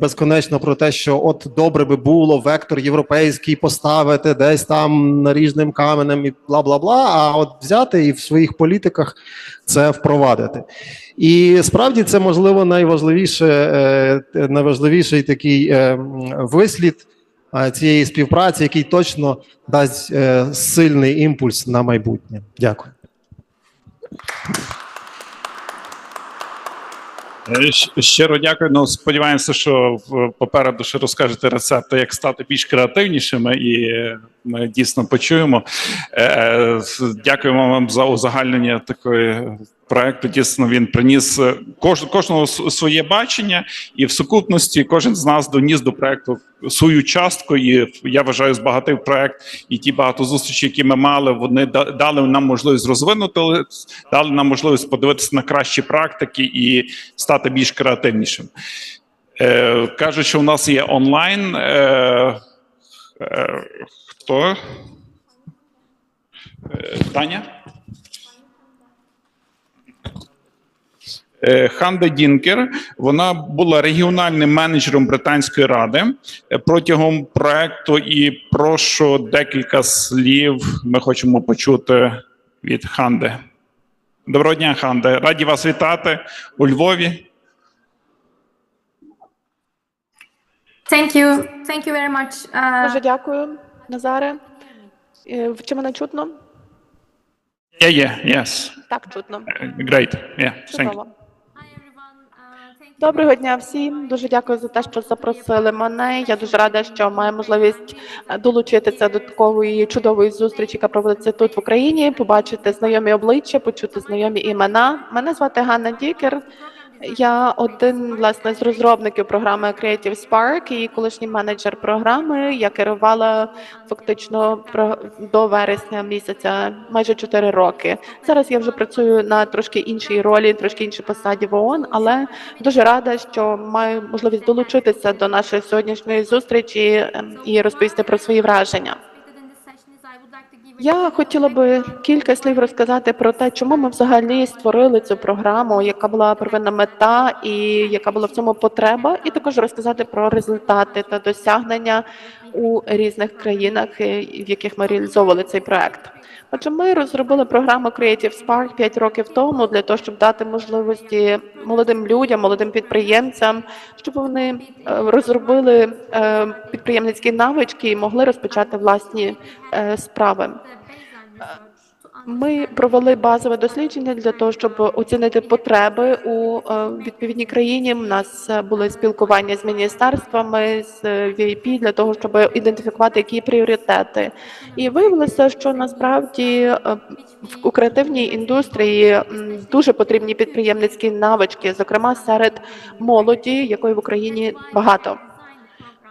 безконечно про те, що от добре би було вектор європейський поставити десь там наріжним каменем і бла бла бла. А от взяти і в своїх політиках це впровадити. І справді це можливо найважливіше, е, найважливіший такий е, вислід е, цієї співпраці, який точно дасть сильний імпульс на майбутнє. Дякую. Е, Щиро дякую. Ну, сподіваємося, що попереду ще розкажете рецепти, як стати більш креативнішими, і дійсно почуємо. Е, е, Дякуємо вам за узагальнення такої проекту. Дійсно, він приніс е, кож, кожного своє бачення, і в сукупності кожен з нас доніс до проекту свою частку. І я вважаю, збагатив проект і ті багато зустрічей, які ми мали, вони дали нам можливість розвинути, дали нам можливість подивитися на кращі практики і стати більш креативнішим. Е, кажуть, що у нас є онлайн. Е, е, хто? Е, Таня? Е, Ханда Дінкер, вона була регіональним менеджером Британської ради е, протягом проекту. І прошу декілька слів. Ми хочемо почути від Ханди. Доброго дня, Ханде. Раді вас вітати у Львові. Thank you. Thank you very much. Uh, Дуже дякую, Назаре. Е, Чи мене чутно? Yeah, yeah, yes. Так, чутно. Uh, Great. Yeah, thank you. Доброго дня всім. Дуже дякую за те, що запросили мене. Я дуже рада, що маю можливість е, долучитися до такої чудової зустрічі, яка проводиться тут в Україні. Побачити знайомі обличчя, почути знайомі імена. Мене звати Ганна Дікер. Я один власне з розробників програми Creative Spark і колишній менеджер програми. Я керувала фактично до вересня місяця майже 4 роки. Зараз я вже працюю на трошки іншій ролі, трошки іншій посаді в ООН, але дуже рада, що маю можливість долучитися до нашої сьогоднішньої зустрічі ем, і розповісти про свої враження. Я хотіла би кілька слів розказати про те, чому ми взагалі створили цю програму, яка була первинна мета і яка була в цьому потреба, і також розказати про результати та досягнення у різних країнах, в яких ми реалізовували цей проект. Отже, ми розробили програму Creative Spark 5 років тому для того, щоб дати можливості молодим людям, молодим підприємцям, щоб вони е, розробили е, підприємницькі навички і могли розпочати власні е, справи. Ми провели базове дослідження для того, щоб оцінити потреби у е, відповідній країні. У нас е, були спілкування з міністерствами, з е, VIP для того, щоб ідентифікувати які пріоритети. І виявилося, що насправді у креативній індустрії дуже потрібні підприємницькі навички, зокрема серед молоді, якої в Україні багато.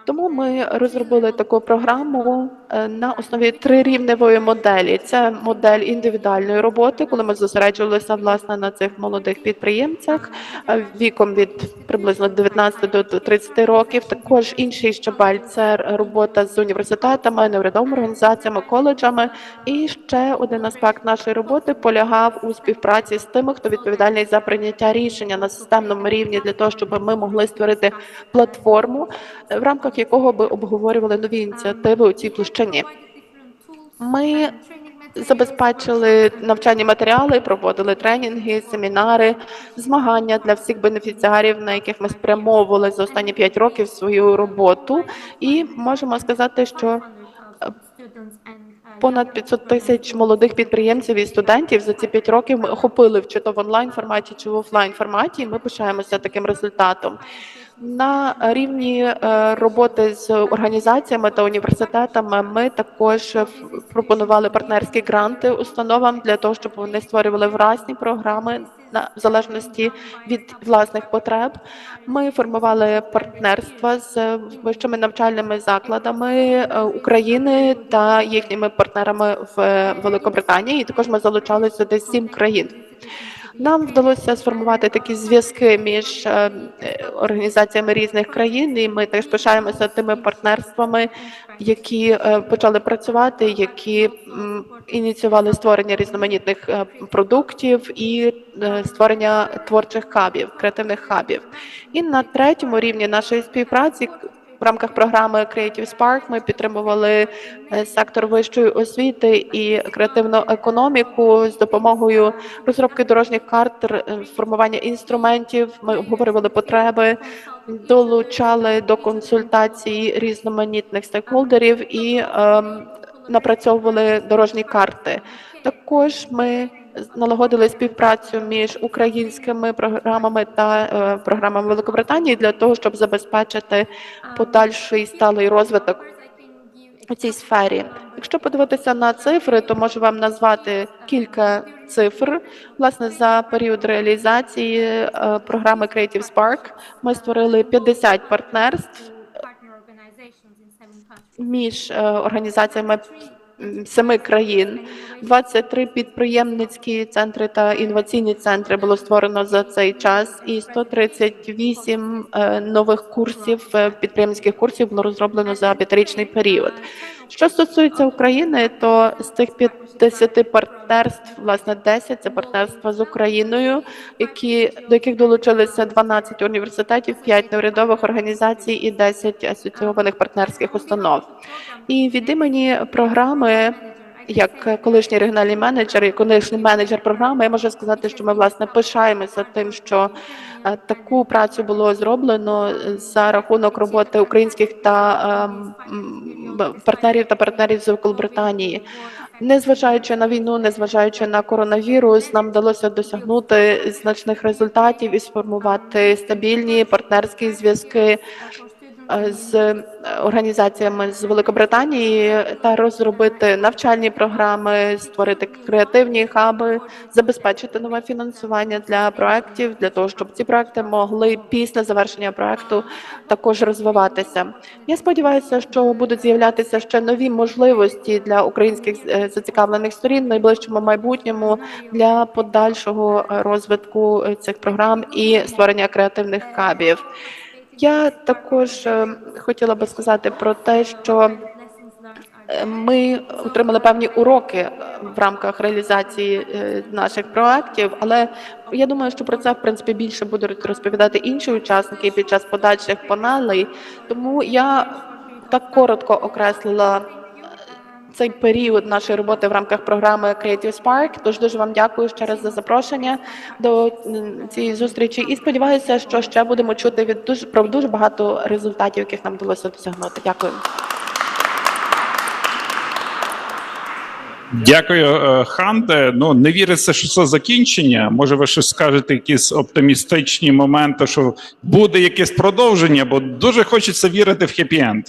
Тому ми розробили таку програму на основі трирівневої моделі. Це модель індивідуальної роботи, коли ми зосереджувалися власне на цих молодих підприємцях е, віком від приблизно 19 до 30 років. Також інший щабель це робота з університетами, неурядовими організаціями, коледжами. І ще один аспект нашої роботи полягав у співпраці з тими, хто відповідальний за прийняття рішення на системному рівні для того, щоб ми могли створити платформу, в рамках якого би обговорювали нові ініціативи у цій площині. Ми забезпечили навчальні матеріали, проводили тренінги, семінари, змагання для всіх бенефіціарів, на яких ми спрямовували за останні 5 років свою роботу. І можемо сказати, що понад 500 тисяч молодих підприємців і студентів за ці 5 років ми охопили чи то в онлайн форматі, чи в офлайн форматі. І ми пишаємося таким результатом. На рівні е, роботи з організаціями та університетами ми також пропонували партнерські гранти установам для того, щоб вони створювали власні програми на в залежності від власних потреб. Ми формували партнерства з вищими навчальними закладами е, України та їхніми партнерами в е, Великобританії. І також ми залучали сюди сім країн. Нам вдалося сформувати такі зв'язки між е, організаціями різних країн, і ми теж пишаємося тими партнерствами, які е, почали працювати, які ініціювали створення різноманітних е, продуктів і створення творчих хабів, креативних хабів. І на третьому рівні нашої співпраці в рамках програми Creative Spark ми підтримували е, сектор вищої освіти і креативну економіку з допомогою розробки дорожніх карт, е, формування інструментів. Ми обговорювали потреби, долучали до консультацій різноманітних стейкхолдерів і ем, напрацьовували дорожні карти. Також ми налагодили співпрацю між українськими програмами та е, програмами Великобританії для того, щоб забезпечити подальший сталий розвиток у цій сфері. Якщо подивитися на цифри, то можу вам назвати кілька цифр. Власне, за період реалізації е, програми Creative Spark ми створили 50 партнерств між е, організаціями семи країн. 23 підприємницькі центри та інноваційні центри було створено за цей час, і 138 е, нових курсів е, підприємницьких курсів було розроблено за п'ятирічний період. Що стосується України, то з тих 50 партнерств, власне, 10 – це партнерства з Україною, які до яких долучилися 12 університетів, 5 неурядових організацій і 10 асоційованих партнерських установ. І від імені програми, як колишній регіональний менеджер, і колишній менеджер програми, я можу сказати, що ми власне пишаємося тим, що е, таку працю було зроблено за рахунок роботи українських та ем, партнерів та партнерів з Великобританії. Незважаючи на війну, незважаючи на коронавірус, нам вдалося досягнути значних результатів і сформувати стабільні партнерські зв'язки е, з е, організаціями з Великобританії та розробити навчальні програми, створити креативні хаби, забезпечити нове фінансування для проектів, для того, щоб ці проекти могли після завершення проекту також розвиватися. Я сподіваюся, що будуть з'являтися ще нові можливості для українських е, зацікавлених сторін в найближчому майбутньому для подальшого е, розвитку е, цих програм і створення креативних хабів. Я також е, хотіла би сказати про те, що е, ми отримали певні уроки е, в рамках реалізації наших проектів, але я думаю, що про це в принципі більше будуть розповідати інші учасники під час подальших панелей. Тому я так коротко окреслила цей період нашої роботи в рамках програми Creative Spark. Тож дуже вам дякую ще раз за запрошення до цієї зустрічі і сподіваюся, що ще будемо чути від дуже про дуже багато результатів, яких нам вдалося досягнути. Дякую. Дякую, е, Ханде. Ну не віриться, що це закінчення. Може, ви щось скажете, якісь оптимістичні моменти, що буде якесь продовження, бо дуже хочеться вірити в хеппі-енд.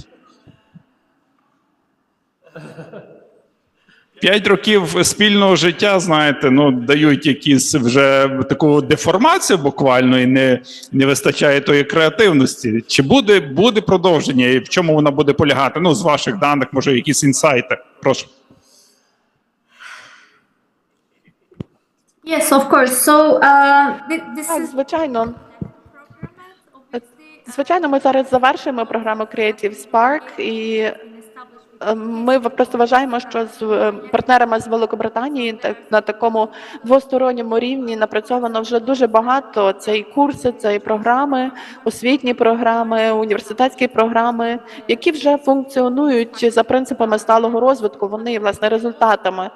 П'ять років спільного життя, знаєте, ну дають якісь вже таку деформацію буквально і не, не вистачає тої креативності. Чи буде, буде продовження і в чому вона буде полягати? Ну, з ваших даних, може, якісь інсайти. Прошу. Yes, of course. So uh, this is звичайно. Звичайно, ми зараз завершуємо програму Creative Spark, і ми просто вважаємо, що з е, партнерами з Великобританії так- на такому двосторонньому рівні напрацьовано вже дуже багато. Це і курси, це і програми, освітні програми, університетські програми, які вже функціонують за принципами сталого розвитку. Вони власне результатами.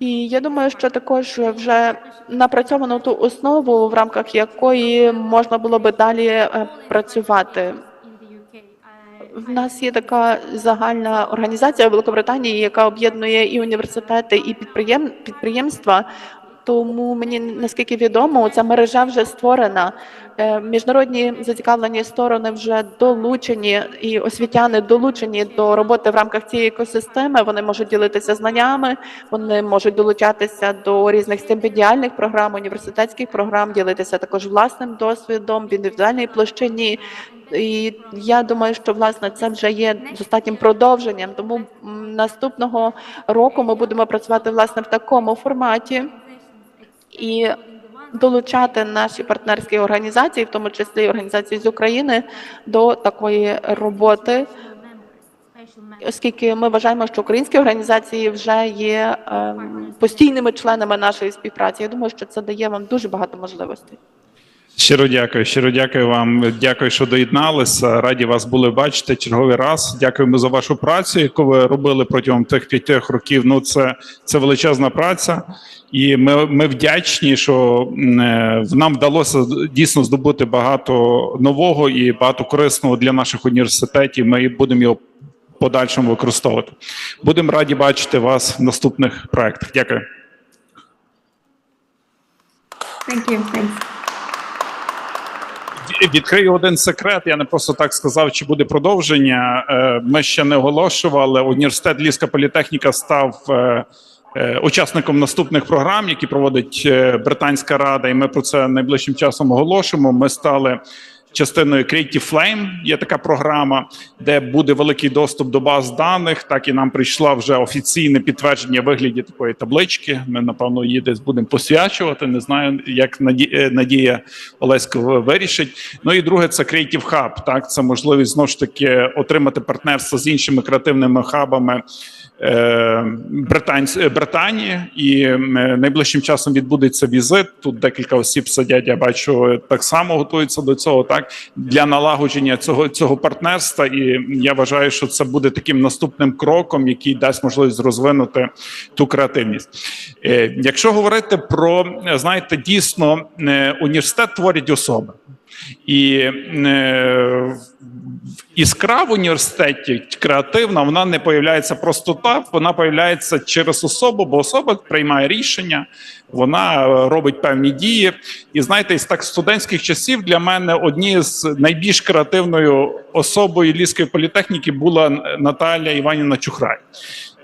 І я думаю, що також вже напрацьовано ту основу, в рамках якої можна було би далі е, працювати. В нас є така загальна організація в Великобританії, яка об'єднує і університети, і підприєм... підприємства. Тому мені наскільки відомо, ця мережа вже створена. Е, Міжнародні зацікавлені сторони вже долучені, і освітяни долучені до роботи в рамках цієї екосистеми. Вони можуть ділитися знаннями, вони можуть долучатися до різних стипендіальних програм, університетських програм, ділитися також власним досвідом в індивідуальній площині. І я думаю, що власне це вже є достатнім продовженням. Тому наступного року ми будемо працювати власне в такому форматі. І долучати наші партнерські організації, в тому числі організації з України, до такої роботи, оскільки ми вважаємо, що українські організації вже є ем, постійними членами нашої співпраці. Я думаю, що це дає вам дуже багато можливостей. Щиро дякую, щиро дякую вам. Дякую, що доєдналися. Раді вас були бачити черговий раз. Дякуємо за вашу працю, яку ви робили протягом тих п'ятьох років. Ну це, це величезна праця, і ми, ми вдячні, що е, нам вдалося дійсно здобути багато нового і багато корисного для наших університетів. Ми будемо його подальшому використовувати. Будемо раді бачити вас в наступних проектах. Дякую. Thank you. Thanks. Відкрию один секрет. Я не просто так сказав, чи буде продовження. Е, Ми ще не оголошували. Університет Львівська політехніка став е, е, учасником наступних програм, які проводить Британська рада, і ми про це найближчим часом оголошуємо. Ми стали. Частиною Creative Flame є така програма, де буде великий доступ до баз даних. Так і нам прийшла вже офіційне підтвердження вигляді такої таблички. Ми напевно її десь будемо посвячувати. Не знаю, як е, Надія Олесько вирішить. Ну і друге, це Creative Hub. Так, це можливість знову ж таки отримати партнерство з іншими креативними хабами. Е, е, Британії і е, найближчим часом відбудеться візит. Тут декілька осіб сидять. Я бачу, так само готуються до цього. Так для налагодження цього цього партнерства. І я вважаю, що це буде таким наступним кроком, який дасть можливість розвинути ту креативність. Е, Якщо говорити про е, знаєте, дійсно е, університет творить особи. І е, іскра в університеті креативна, вона не появляється просто так, вона появляється через особу, бо особа приймає рішення, вона е, робить певні дії. І знаєте, із так студентських часів для мене однією з найбільш креативною особою Львівської політехніки була Наталія Іванівна Чухрай.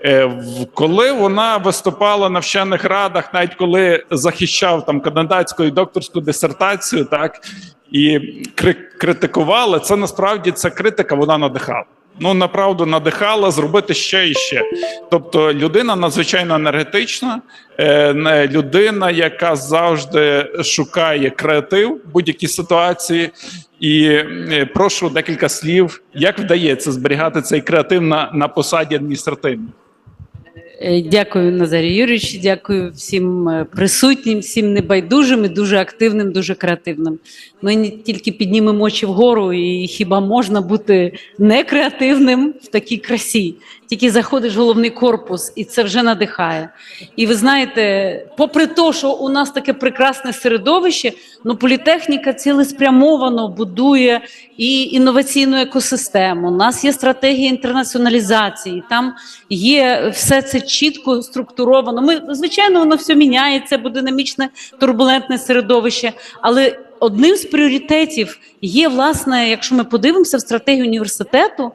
Е, Коли вона виступала на вчених радах, навіть коли захищав там кандидатську і докторську дисертацію, так і кри- критикувала, це насправді ця критика вона надихала. Ну направду надихала зробити ще і ще. Тобто, людина надзвичайно енергетична, е, людина, яка завжди шукає креатив будь-якій ситуації. І е, прошу декілька слів, як вдається зберігати цей креатив на, на посаді адміністративній. Е, Дякую, Назарій Юрійович. Дякую всім е, присутнім, всім небайдужим і дуже активним, дуже креативним. Ми тільки піднімемо очі вгору, і хіба можна бути не креативним в такій красі? Тільки заходиш в головний корпус, і це вже надихає. І ви знаєте, попри те, що у нас таке прекрасне середовище, ну політехніка цілеспрямовано будує і інноваційну екосистему. У нас є стратегія інтернаціоналізації, там є все це чітко структуровано. Ми звичайно, воно все міняється, бо динамічне турбулентне середовище, але. Одним з пріоритетів є, власне, якщо ми подивимося в стратегію університету,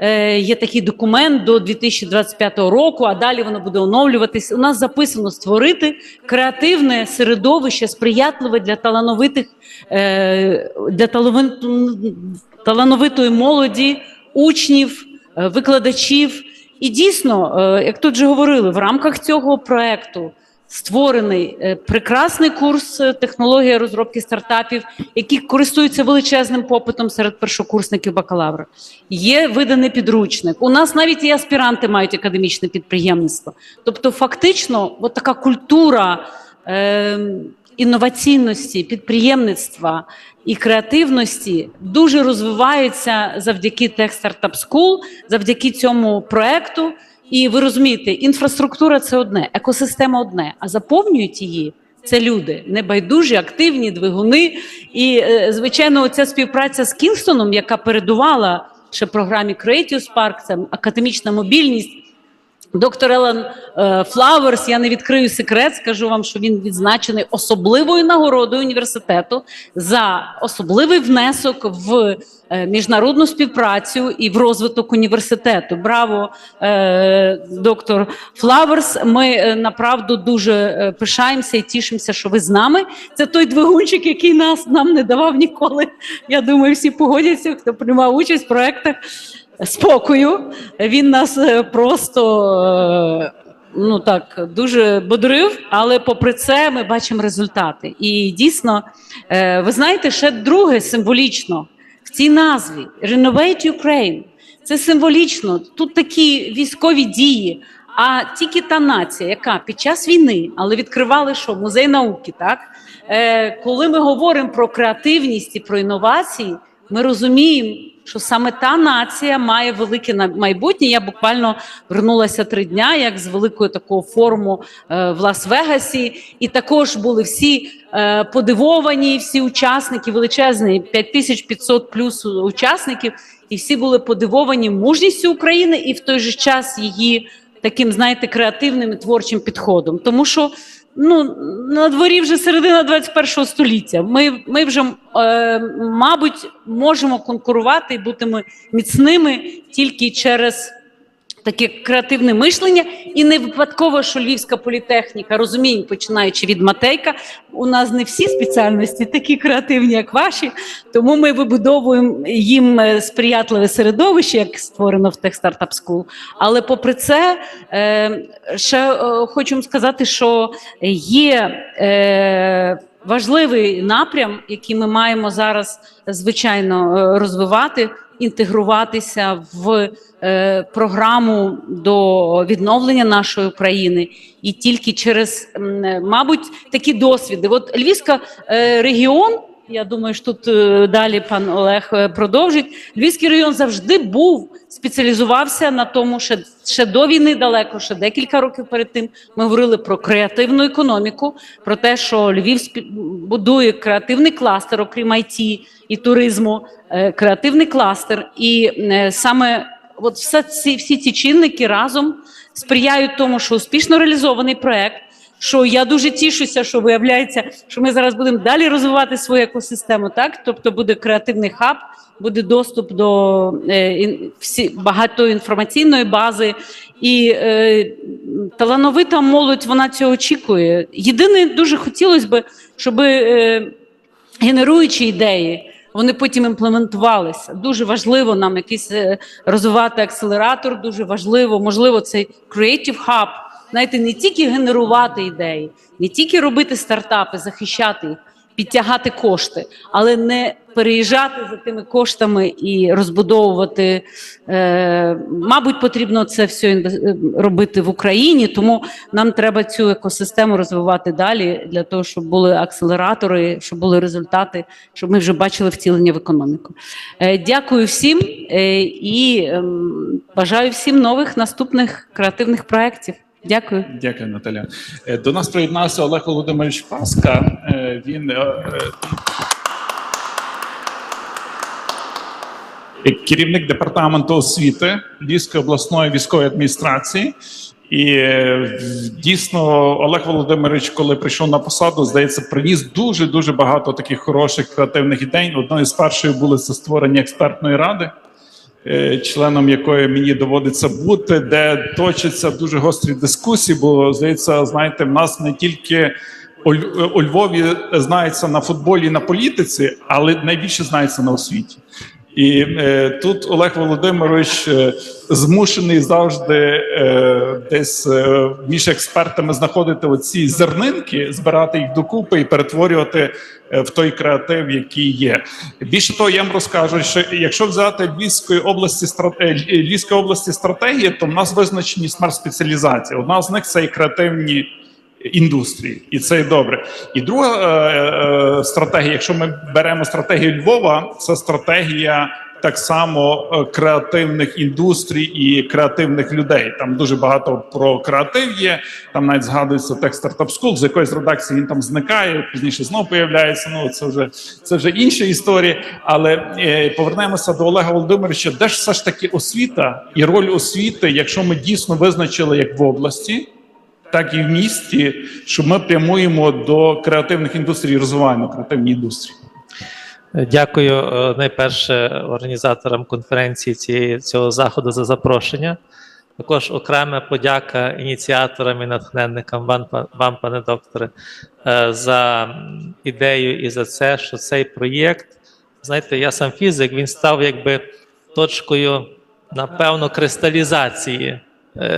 е, є такий документ до 2025 року, а далі воно буде оновлюватись. У нас записано створити креативне середовище, сприятливе для талановитих е, для талановит- талановитої молоді, учнів, е, викладачів. І дійсно, е, як тут же говорили, в рамках цього проекту створений е, прекрасний курс е, технологія розробки стартапів, який користується величезним попитом серед першокурсників бакалавра. Є виданий підручник. У нас навіть і аспіранти мають академічне підприємництво. Тобто, фактично, от така культура. Е, Інноваційності, підприємництва і креативності дуже розвиваються завдяки Tech Startup School, завдяки цьому проекту. І ви розумієте, інфраструктура це одне, екосистема одне, а заповнюють її. Це люди небайдужі, активні двигуни. І, е, звичайно, ця співпраця з Кінстоном, яка передувала ще програмі Creative Spark, це академічна мобільність. Доктор Елен е, Флауерс, я не відкрию секрет, скажу вам, що він відзначений особливою нагородою університету за особливий внесок в е, міжнародну співпрацю і в розвиток університету. Браво, е, доктор Флауерс. Ми направду дуже пишаємося і тішимося, що ви з нами. Це той двигунчик, який нас нам не давав ніколи. Я думаю, всі погодяться, хто приймав участь в проектах спокою. Він нас е, просто е, ну так дуже бодрив, але попри це ми бачимо результати. І дійсно, е, ви знаєте, ще друге символічно в цій назві Renovate Ukraine. Це символічно. Тут такі військові дії. А тільки та нація, яка під час війни, але відкривали що музей науки, так е, коли ми говоримо про креативність і про інновації, ми розуміємо, що саме та нація має велике майбутнє. Я буквально вернулася три дня, як з великою такого форуму е, в Лас-Вегасі, і також були всі е, подивовані, всі учасники величезні, 5500 плюс учасників, і всі були подивовані мужністю України і в той же час її таким, знаєте, креативним і творчим підходом. Тому що ну на дворі вже середина 21 століття. Ми, ми вже, е, мабуть, можемо конкурувати і бути ми міцними тільки через. Таке креативне мишлення, і не випадково, що Львівська політехніка розуміє, починаючи від Матейка, у нас не всі спеціальності такі креативні, як ваші. Тому ми вибудовуємо їм е, сприятливе середовище, як створено в Tech Startup School. Але попри це, е, ще е, хочу сказати, що є. Е, Важливий напрям, який ми маємо зараз звичайно е, розвивати, інтегруватися в е, програму до відновлення нашої України, і тільки через, е, мабуть, такі досвіди. От Львівська е, регіон. Я думаю, що тут е, далі пан Олег е, продовжить. Львівський район завжди був спеціалізувався на тому, ще, ще до війни далеко, ще декілька років перед тим. Ми говорили про креативну економіку, про те, що Львів будує креативний кластер, окрім IT і туризму, е, креативний кластер. І саме от все ці, всі ці чинники разом сприяють тому, що успішно реалізований проект. Що я дуже тішуся, що виявляється, що ми зараз будемо далі розвивати свою екосистему, так тобто буде креативний хаб, буде доступ до е, всі багато інформаційної бази, і е, талановита молодь вона цього очікує. Єдине, дуже хотілося б, щоб е, генеруючі ідеї. Вони потім імплементувалися. Дуже важливо нам якийсь е, розвивати акселератор. Дуже важливо, можливо, цей Creative Hub. Знаєте, не тільки генерувати ідеї, не тільки робити стартапи, захищати їх, підтягати кошти, але не переїжджати за тими коштами і розбудовувати. Е, мабуть, потрібно це все інве- робити в Україні, тому нам треба цю екосистему розвивати далі для того, щоб були акселератори, щоб були результати, щоб ми вже бачили втілення в економіку. Е, дякую всім е, і ем, бажаю всім нових наступних креативних проєктів. Дякую. Дякую, Наталя. Е, До нас приєднався Олег Володимирович Паска. Е, Він е, керівник департаменту освіти Львівської обласної військової адміністрації. І дійсно Олег Володимирович, коли прийшов на посаду, здається, приніс дуже дуже багато таких хороших креативних ідей. Одною з перших було це створення експертної ради членом якої мені доводиться бути, де точаться дуже гострі дискусії. Бо здається, знаєте, в нас не тільки у Львові знається на футболі і на політиці, але найбільше знається на освіті. І е, тут Олег Володимирович е, змушений завжди е, десь е, між експертами знаходити оці зернинки, збирати їх докупи і перетворювати е, в той креатив, який є. Більше того, я вам розкажу, що якщо взяти Львівської області Львівської області стратегії, то в нас визначені смарт-спеціалізації. Одна з них це і креативні індустрії, і це добре. І друга е, е, стратегія, якщо ми беремо стратегію Львова, це стратегія. Так само е, креативних індустрій і креативних людей. Там дуже багато про креатив є. Там навіть згадується текст Startup School, з якоїсь редакції він там зникає, пізніше знов появляється. Ну це вже це вже інша історія. Але е, повернемося до Олега Володимировича. Де ж все ж таки освіта і роль освіти, якщо ми дійсно визначили як в області, так і в місті, що ми прямуємо до креативних індустрій, розвиваємо креативні індустрії. Дякую е, найперше організаторам конференції цієї, цього заходу за запрошення. Також окрема подяка ініціаторам і натхненникам вам, вам, пане докторе, е, за ідею і за це, що цей проєкт, знаєте, я сам фізик, він став якби точкою, напевно, кристалізації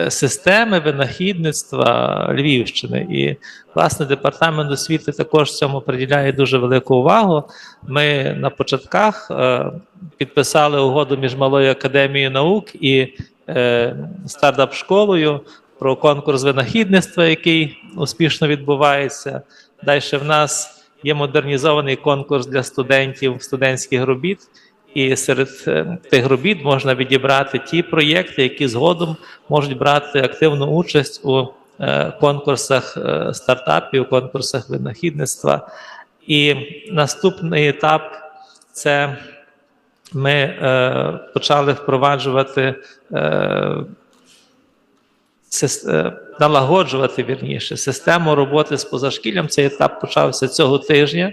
системи винахідництва Львівщини. І, власне, департамент освіти також цьому приділяє дуже велику увагу. Ми на початках е, підписали угоду між Малою академією наук і е, стартап-школою про конкурс винахідництва, який успішно відбувається. Далі в нас є модернізований конкурс для студентів студентських робіт. І серед е, тих робіт можна відібрати ті проєкти, які згодом можуть брати активну участь у е, конкурсах е, стартапів, конкурсах винахідництва. І наступний етап це ми почали впроваджувати, налагоджувати вірніше систему роботи з позашкіллям. Цей етап почався цього тижня.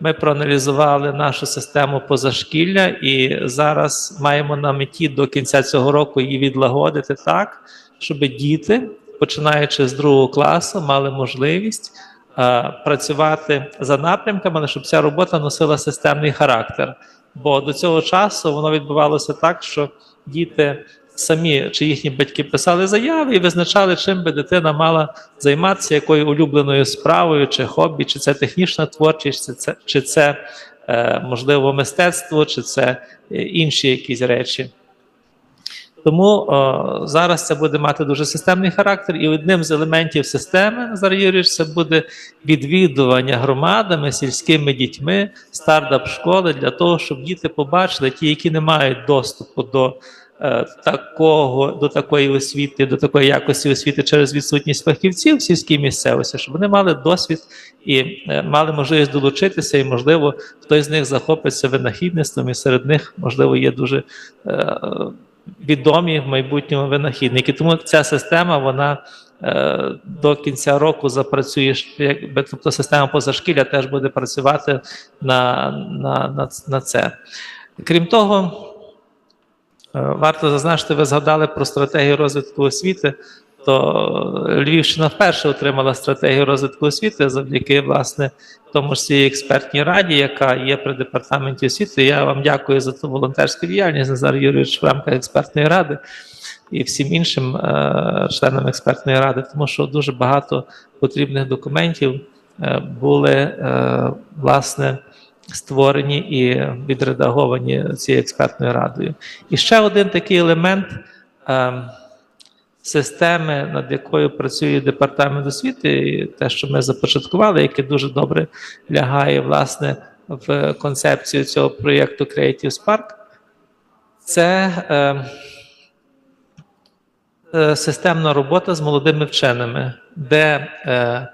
Ми проаналізували нашу систему позашкілля і зараз маємо на меті до кінця цього року її відлагодити так, щоб діти, починаючи з другого класу, мали можливість е, працювати за напрямками, але щоб ця робота носила системний характер. Бо до цього часу воно відбувалося так, що діти самі чи їхні батьки писали заяви і визначали, чим би дитина мала займатися, якою улюбленою справою, чи хобі, чи це технічна творчість, чи це, чи це е, можливо мистецтво, чи це е, інші якісь речі. Тому о, зараз це буде мати дуже системний характер, і одним з елементів системи Назар Юрійович, це буде відвідування громадами, сільськими дітьми, стартап-школи для того, щоб діти побачили ті, які не мають доступу до е, такого, до такої освіти, до такої якості освіти через відсутність фахівців в сільській місцевості, щоб вони мали досвід і е, мали можливість долучитися, і можливо хтось з них захопиться винахідництвом, і серед них можливо є дуже. Е, відомі в майбутньому винахідники. Тому ця система вона е, до кінця року запрацює, якби тобто система позашкілля теж буде працювати на, на, на, на це. Крім того, е, варто зазначити, ви згадали про стратегію розвитку освіти. То Львівщина вперше отримала стратегію розвитку освіти завдяки власне тому ж цій експертній раді, яка є при департаменті освіти. Я вам дякую за ту волонтерську діяльність, Назар Юрійович, в рамках експертної ради і всім іншим е, членам експертної ради, тому що дуже багато потрібних документів е, були е, власне створені і відредаговані цією експертною радою. І ще один такий елемент. Е, Системи, над якою працює департамент освіти, і те, що ми започаткували, яке дуже добре лягає власне в концепцію цього проєкту Creative Spark, це е, е, системна робота з молодими вченими, де е,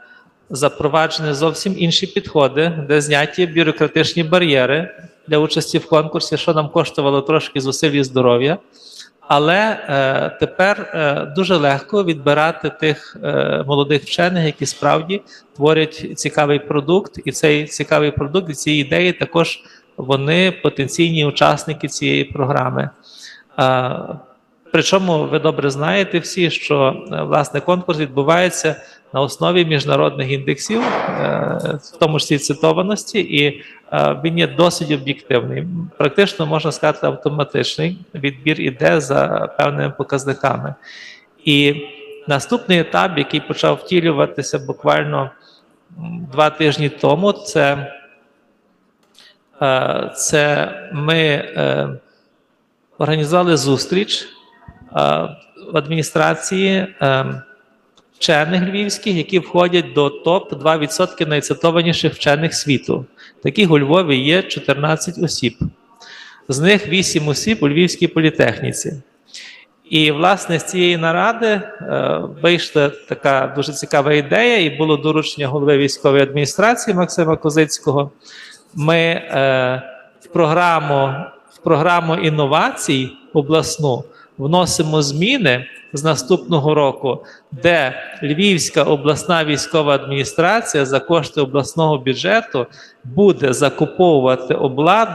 запроваджені зовсім інші підходи, де зняті бюрократичні бар'єри для участі в конкурсі, що нам коштувало трошки зусиль і здоров'я. Але е, тепер е, дуже легко відбирати тих е, молодих вчених, які справді творять цікавий продукт, і цей цікавий продукт, і ці ідеї також вони потенційні учасники цієї програми. Е, причому ви добре знаєте всі, що е, власне конкурс відбувається на основі міжнародних індексів, е, в тому числі цитованості, і е, він є досить об'єктивний. Практично можна сказати, автоматичний відбір іде за певними показниками. І наступний етап, який почав втілюватися буквально два тижні тому, це, е, це ми організували зустріч в адміністрації. Вчених львівських, які входять до топ 2% найцитованіших вчених світу. Таких у Львові є 14 осіб. З них 8 осіб у Львівській політехніці. І, власне, з цієї наради е, вийшла така дуже цікава ідея, і було доручення голови військової адміністрації Максима Козицького. Ми е, в програму, в програму інновацій обласну вносимо зміни з наступного року, де Львівська обласна військова адміністрація за кошти обласного бюджету буде закуповувати обладнання.